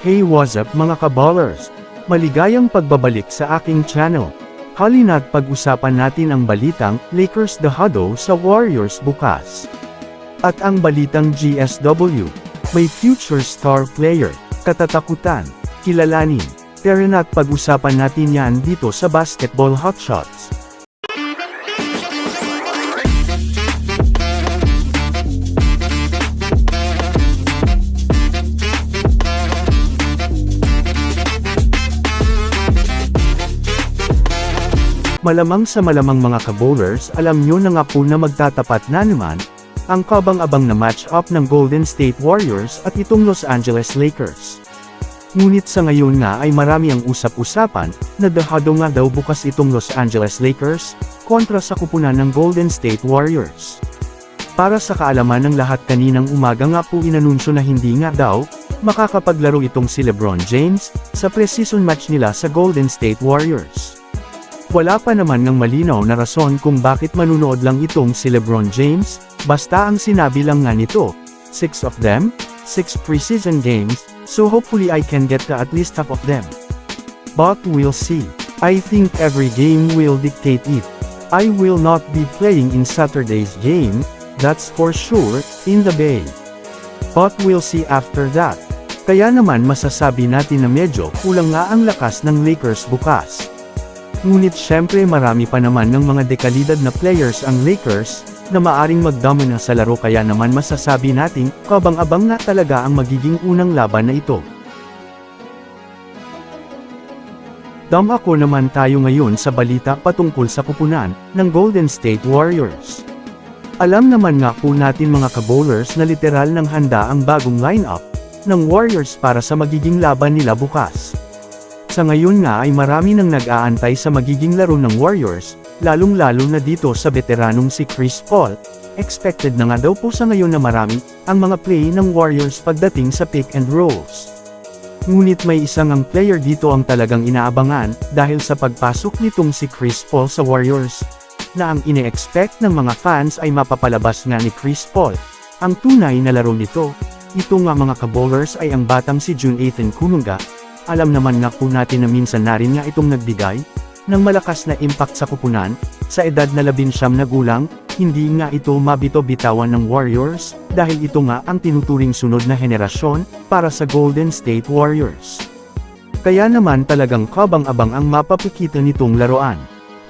Hey what's up mga kaballers? Maligayang pagbabalik sa aking channel. Halina't pag-usapan natin ang balitang Lakers dahado sa Warriors bukas. At ang balitang GSW, may future star player, katatakutan, kilalanin. Pero na't pag-usapan natin yan dito sa Basketball Hotshots. Malamang sa malamang mga kabowlers alam nyo na nga po na magtatapat na naman, ang kabang-abang na match-up ng Golden State Warriors at itong Los Angeles Lakers. Ngunit sa ngayon nga ay marami ang usap-usapan, na dahado nga daw bukas itong Los Angeles Lakers, kontra sa kupunan ng Golden State Warriors. Para sa kaalaman ng lahat kaninang umaga nga po inanunsyo na hindi nga daw, makakapaglaro itong si Lebron James, sa preseason match nila sa Golden State Warriors. Wala pa naman ng malinaw na rason kung bakit manunood lang itong si Lebron James, basta ang sinabi lang nga nito, 6 of them, 6 preseason games, so hopefully I can get to at least half of them. But we'll see. I think every game will dictate it. I will not be playing in Saturday's game, that's for sure, in the Bay. But we'll see after that. Kaya naman masasabi natin na medyo kulang nga ang lakas ng Lakers bukas. Ngunit syempre marami pa naman ng mga dekalidad na players ang Lakers, na maaring magdamana sa laro kaya naman masasabi nating, kabang-abang na talaga ang magiging unang laban na ito. Dam ako naman tayo ngayon sa balita patungkol sa kupunan, ng Golden State Warriors. Alam naman nga po natin mga kabowlers na literal ng handa ang bagong lineup, ng Warriors para sa magiging laban nila bukas. Sa ngayon nga ay marami nang nag-aantay sa magiging laro ng Warriors, lalong-lalo na dito sa veteranong si Chris Paul. Expected na nga daw po sa ngayon na marami, ang mga play ng Warriors pagdating sa pick and rolls. Ngunit may isang ang player dito ang talagang inaabangan, dahil sa pagpasok nitong si Chris Paul sa Warriors, na ang ine-expect ng mga fans ay mapapalabas nga ni Chris Paul. Ang tunay na laro nito, ito nga mga kabowlers ay ang batang si June Ethan Kumunga, alam naman nga po natin na minsan na rin nga itong nagbigay, ng malakas na impact sa kupunan, sa edad na labinsyam na gulang, hindi nga ito mabito-bitawan ng Warriors, dahil ito nga ang tinuturing sunod na henerasyon, para sa Golden State Warriors. Kaya naman talagang kabang-abang ang mapapakita nitong laruan.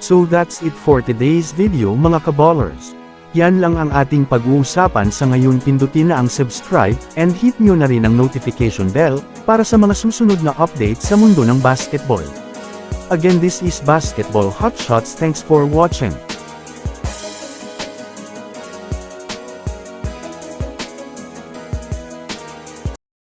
So that's it for today's video mga kaballers. Yan lang ang ating pag-uusapan sa ngayon pindutin na ang subscribe, and hit nyo na rin ang notification bell, para sa mga susunod na updates sa mundo ng basketball. Again this is Basketball Hotshots thanks for watching.